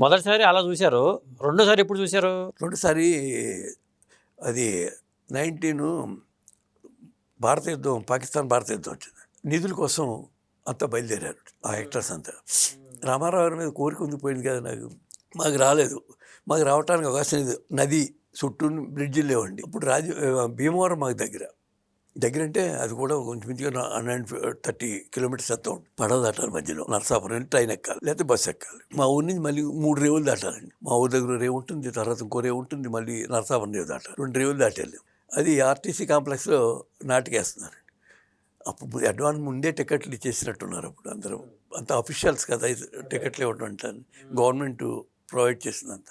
మొదటిసారి అలా చూశారు? రెండోసారి ఎప్పుడు చూశారు? రెండోసారి అది నైన్టీన్ భారత యుద్ధం పాకిస్తాన్ భారత యుద్ధం వచ్చింది. నిధుల కోసం అంతా బయలుదేరారు ఆ యాక్టర్స్ అంతా. రామారావు గారి మీద కోరిక ఉండిపోయింది కదా నాకు. మాకు రాలేదు. మాకు రావడానికి అవకాశం లేదు. నది చుట్టూ బ్రిడ్జిలు లేవండి. ఇప్పుడు రాజు భీమవరం మాకు దగ్గర. దగ్గర అంటే అది కూడా కొంచెం మించిగా హండ్రెడ్ థర్టీ కిలోమీటర్స్ ఎంత ఉంటుంది. పడవ దాటాలి మధ్యలో. నరసాపురం ట్రైన్ ఎక్కాలి. లేకపోతే బస్సు ఎక్కాలి. మా ఊరి నుంచి మళ్ళీ మూడు రేవులు దాటాలండి. మా ఊరి దగ్గర రేవు ఉంటుంది తర్వాత ఇంకో రేవు ఉంటుంది మళ్ళీ నరసాపురం రేవు దాటాలి. రెండు రేవులు దాటేళ్ళాం. అది ఆర్టీసీ కాంప్లెక్స్లో నాటికేస్తున్నారు అప్పుడు అడ్వాన్స్ ముందే టికెట్లు ఇచ్చేసినట్టున్నారు అప్పుడు అందరూ. అంత అఫీషియల్స్ కదా టికెట్లు ఇవ్వడం అంటారు గవర్నమెంట్ ప్రొవైడ్ చేసిందంత.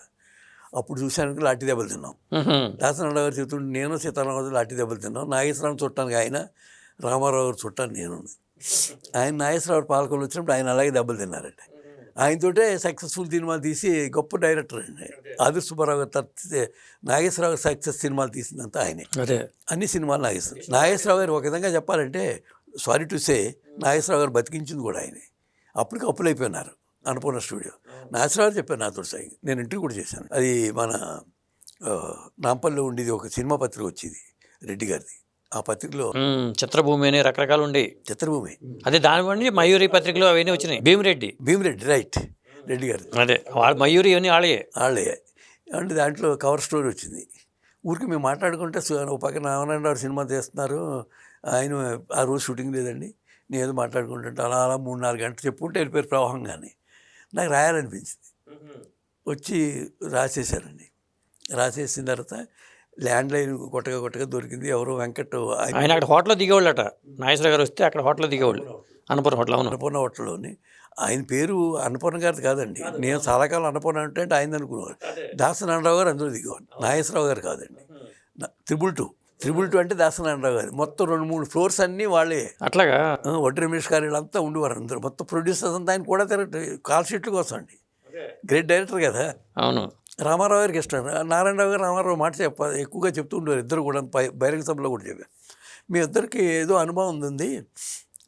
అప్పుడు చూశానికి లాఠీ దెబ్బలు తిన్నాం. దాసనారాయణ గారు చెప్తుంటే నేను సీతారామ గారు లాఠీ దెబ్బలు తిన్నాం. నాగేశ్వరరావు చుట్టానికి ఆయన రామారావు గారు చుట్టాను నేను ఆయన నాగేశ్వరరావు పాలకొలు వచ్చినప్పుడు ఆయన అలాగే దెబ్బలు తిన్నారండి ఆయనతోటే సక్సెస్ఫుల్ సినిమాలు తీసి గొప్ప డైరెక్టర్ అండి ఆదిర్ సుబ్బారావు గారు నాగేశ్వరరావు సక్సెస్ సినిమాలు తీసిందంతా ఆయనే. అదే. అన్ని సినిమాలు నాగేశ్వరరావు నాగేశ్వరరావు గారు ఒక విధంగా చెప్పాలంటే సారీ టు సే నాగేశ్వరరావు గారు బతికించింది కూడా ఆయనే. అప్పటికి అప్పులు అయిపోయినారు అన్నపూర్ణ స్టూడియో. గారు చెప్పారు నాతో సాయి నేను ఇంటర్వ్యూ కూడా చేశాను. అది మన ఆ, నాంపల్లిలో ఉండేది ఒక సినిమా పత్రిక వచ్చేది రెడ్డి గారిది. ఆ పత్రికలో చిత్రభూమి అని రకరకాలు ఉండే చిత్రభూమి. అదే దాని వండి మయూరి పత్రికలు అవన్నీ వచ్చినాయి. భీమిరెడ్డి. భీమిరెడ్డి రైట్. రెడ్డి గారిది. అదే వాళ్ళ మయూరి ఇవన్నీ వాళ్ళే వాళ్ళే అంటే దాంట్లో కవర్ స్టోరీ వచ్చింది. ఊరికి మేము మాట్లాడుకుంటే ఒక పక్కన నారాయణ గారు సినిమా తీస్తున్నారు. ఆయన ఆ రోజు షూటింగ్ లేదండి. నేను ఏదో మాట్లాడుకుంటుంటే అలా అలా మూడు నాలుగు గంటలు చెప్పుకుంటే వెళ్ళిపోయారు ప్రవాహంగానే. నాకు రాయాలనిపించింది. వచ్చి రాసేశారండి రాసేసిన తర్వాత ల్యాండ్ లైన్ కొట్టగా కొట్టగా దొరికింది. ఎవరో వెంకట్ ఆయన అక్కడ హోటల్లో దిగేవాళ్ళట. నాగేశ్వర గారు వస్తే అక్కడ హోటల్లో దిగేవాళ్ళు. అన్నపూర్ణ హోటల్. అవును. అన్నపూర్ణ హోటల్లోని ఆయన పేరు అన్నపూర్ణ గారిది కాదండి. నేను చాలా కాలం అన్నపూర్ణ అంటే అంటే ఆయన అనుకునేవాడు దాసనారాయణరావు గారు అందులో దిగేవాడు నాగేశ్వరరావు గారు కాదండి. Triple two. త్రిబుల్ టూ అంటే దాసనారాయణరావు గారు. మొత్తం రెండు మూడు ఫ్లోర్స్ అన్నీ వాళ్ళే. అట్లాగా? వడ్డీ రమేష్ గారు వీళ్ళంతా ఉండేవారు అందరూ. మొత్తం ప్రొడ్యూసర్స్ అంతా ఆయన కూడా తిరగ కాల్ షీట్ల కోసం అండి గ్రేట్ డైరెక్టర్ కదా? అవును. రామారావు గారికి ఇష్టం. నారాయణరావు గారు రామారావు మాట చెప్ప ఎక్కువగా చెప్తూ ఉండేవారు. ఇద్దరు కూడా బహిరంగ సభలో కూడా చెప్పారు. మీ ఇద్దరికి ఏదో అనుభవం ఉంది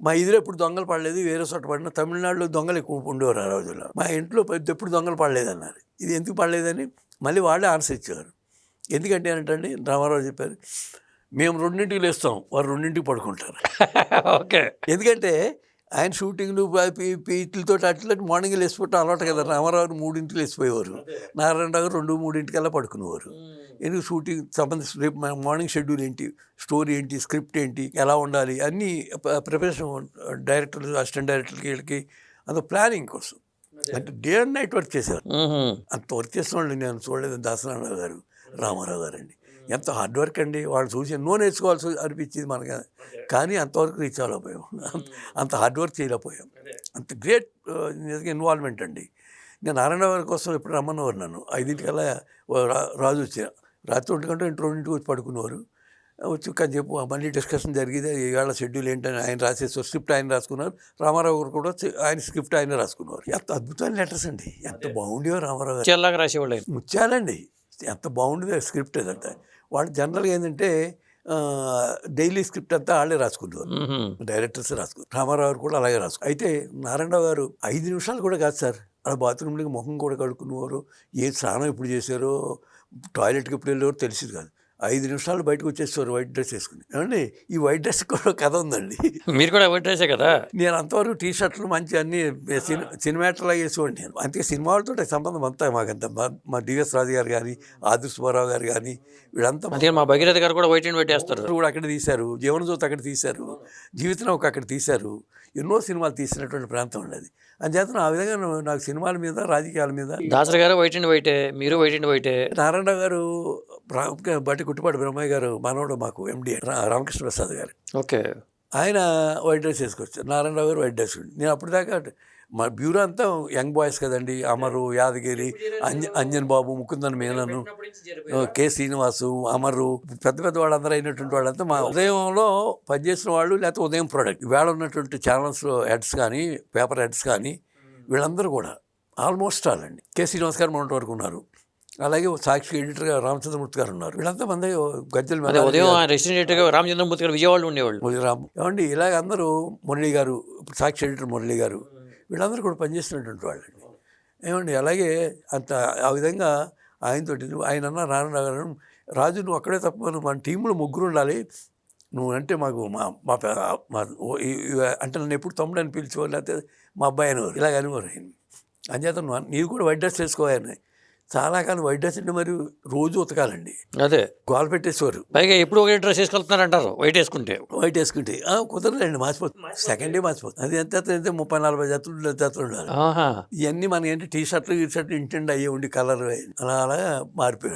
మా ఇదిలో ఎప్పుడు దొంగలు పడలేదు వేరే చోట పడిన తమిళనాడులో దొంగలు ఎక్కువ ఉండేవారు ఆ రోజుల్లో. మా ఇంట్లో పెద్ద ఎప్పుడు దొంగలు పడలేదు అన్నారు ఇది ఎందుకు పడలేదని మళ్ళీ వాళ్ళే ఆన్సర్ ఇచ్చేవారు. ఎందుకంటే ఏంటంటే రామారావు చెప్పారు మేము రెండింటికి లేస్తాం వారు రెండింటికి పడుకుంటారు. ఓకే. ఎందుకంటే ఆయన షూటింగ్లు వీటితో అట్లా మార్నింగ్ లేచిపోవటం అలవాటు కదా రామారావు మూడింటికి లేచిపోయేవారు. నారాయణరావు రెండు మూడింటికల్లా పడుకునేవారు. ఎందుకు షూటింగ్ సంబంధించి రేపు మార్నింగ్ షెడ్యూల్ ఏంటి స్టోరీ ఏంటి స్క్రిప్ట్ ఏంటి ఎలా ఉండాలి అన్నీ ప్రిపరేషన్ డైరెక్టర్లు అసిస్టెంట్ డైరెక్టర్కి వీళ్ళకి అంత ప్లానింగ్ కోసం. అంటే డే అండ్ నైట్ వర్క్ చేశారు. అంత వర్క్ చేసిన వాళ్ళు నేను చూడలేదు దాసనారాయణ గారు. రామారావు గారు అండి ఎంత హార్డ్ వర్క్ అండి. వాళ్ళు చూసి ఎన్నో నేర్చుకోవాల్సి అనిపించింది మనకి. కానీ అంతవరకు రీచ్ అవ్వలేకపోయాం. అంత- హార్డ్ వర్క్ చేయలేకపోయాం. అంత గ్రేట్ ఇన్వాల్వ్మెంట్ అండి. నేను నారాయణ గారి కోసం ఎప్పుడు రమ్మన్నవారు నన్ను. ఐదింటికల్లా రాజు వచ్చా రాత్రి ఒంటి గంట ఇంటి రెండింటికి వచ్చి పడుకునేవారు వచ్చి కానీ చెప్పు మళ్ళీ డిస్కషన్ జరిగింది. ఇవాళ షెడ్యూల్ ఏంటని ఆయన రాసేసి స్క్రిప్ట్ ఆయన రాసుకున్నారు. రామారావు గారు కూడా ఆయన స్క్రిప్ట్ ఆయన రాసుకున్నారు ఎంత అద్భుతమైన లెటర్స్ అండి. ఎంత బాగుండేవో రామారావు గారు. చెల్లాగా రాసేవాళ్ళు. ముత్యాలండి. ఎంత బాగుండేది స్క్రిప్ట్ అదంతా వాళ్ళు జనరల్గా ఏంటంటే డైలీ స్క్రిప్ట్ అంతా వాళ్ళే రాసుకునేవారు మ్హూ. డైరెక్టర్స్ రాసుకున్నారు రామారావు గారు కూడా అలాగే రాసుకు అయితే నారాయణరావు గారు ఐదు నిమిషాలు కూడా కాదు సార్. అలా బాత్రూంలోకి ముఖం కూడా కడుక్కునేవారు. ఏ స్నానం ఎప్పుడు చేశారో టాయిలెట్కి ఎప్పుడు వెళ్ళారో తెలిసింది కాదు. ఐదు నిమిషాలు బయటకు వచ్చేసేవారు వైట్ డ్రెస్ వేసుకుని. ఏమండి? ఈ వైట్ డ్రెస్ కూడా కథ ఉందండి. మీరు కూడా ఎవరి డ్రెస్సే కదా? నేను అంతవరకు టీ షర్ట్లు మంచి అన్ని సినిమాటలా వేసేవాడిని నేను. అంతే సినిమా వాళ్ళతో సంబంధం అంతా మాకంతా. మా మా డిఎస్ రాజు గారు కానీ ఆదిర్ సుబ్బారావు గారు కానీ వీళ్ళంతా అందుకని మా భగీరథ గారు కూడా వైట్ అండ్ వైట్ వేస్తారు. కూడా అక్కడ తీశారు. జీవనజ్యోతి అక్కడ తీశారు. జీవితం ఒక అక్కడ తీశారు. ఎన్నో సినిమాలు తీసినటువంటి ప్రాంతం ఉండేది అంచేత ఆ విధంగా నాకు సినిమాల మీద రాజకీయాల మీద దాసరి గారు వైట్ అండ్ వైటే మీరు వైట్ అండ్ వైటే. నారాయణరావు గారు బట్టి కుట్టుపాటి బ్రహ్మయ్య గారు మనవడు మాకు ఎండి రామకృష్ణ ప్రసాద్ గారు. ఓకే. ఆయన వైట్ డ్రెస్ వేసుకొచ్చారు. నారాయణరావు గారు వైట్ డ్రెస్ నేను అప్పటిదాకా మా బ్యూరో అంతా యంగ్ బాయ్స్ కదండి. అమరు యాదగిరి అంజ అంజన్ బాబు ముకుందన్ మేనను కె శ్రీనివాసు అమరు పెద్ద పెద్ద వాళ్ళందరూ అయినటువంటి వాళ్ళంతా మా ఉదయంలో పనిచేసిన వాళ్ళు లేకపోతే ఉదయం ప్రోడక్ట్. ఇవాళ ఉన్నటువంటి ఛానల్స్ హెడ్స్ కానీ పేపర్ హెడ్స్ కానీ వీళ్ళందరూ కూడా ఆల్మోస్ట్ ఆల్ అండి. కె శ్రీనివాస్ గారు మొన్నటి వరకు ఉన్నారు. అలాగే సాక్షి ఎడిటర్ గారు రామచంద్రమూర్తి గారు ఉన్నారు. వీళ్ళంతా మంది గజ్జల ఉదయం రెసిడెంట్గా రామచంద్రమూర్తి గారు విజయవాడలో ఉండేవాళ్ళు. ముదిరామ్ ఏమండి ఇలాగ అందరూ మురళి గారు సాక్షి ఎడిటర్ మురళి గారు వీళ్ళందరూ కూడా పనిచేస్తున్నటువంటి వాళ్ళండి. ఏమండి అలాగే అంత ఆ విధంగా ఆయనతోటి నువ్వు ఆయన అన్న రాను రాను రాజు నువ్వు అక్కడే తప్ప నువ్వు మన టీంలో ముగ్గురు ఉండాలి. నువ్వు అంటే మాకు మా మా మా అంటే నన్ను ఎప్పుడు తమ్ముడు అని పిలిచేవారు లేకపోతే మా అబ్బాయి అనేవారు ఇలాగ అనేవారు ఆయన. అంచేత నువ్వు నీవు కూడా వైట్ డ్రెస్ వేసుకోవాలని చాలా కాలం వైట్ డ్రెస్ అంటే మరి రోజు ఉతకాలండి. అదే. గోల పెట్టేసేవారు. పైగా ఎప్పుడు ఒకే డ్రెస్ వేసుకెళ్తున్నారంటారు వైట్ వేసుకుంటే. వైట్ వేసుకుంటే. ఆ, కుదరలేండి మాసిపోతుంది. Second day మాసిపోతుంది. అది ఎంత ఎంత ముప్పై నలభై జతలు జతలు ఉండాలి. ఇవన్నీ మనకి ఏంటి? టీ షర్ట్లు గీ షర్ట్లు ఇంటెండ్ అయ్యి ఉండి కలర్ అలా అలా మారిపోయాడు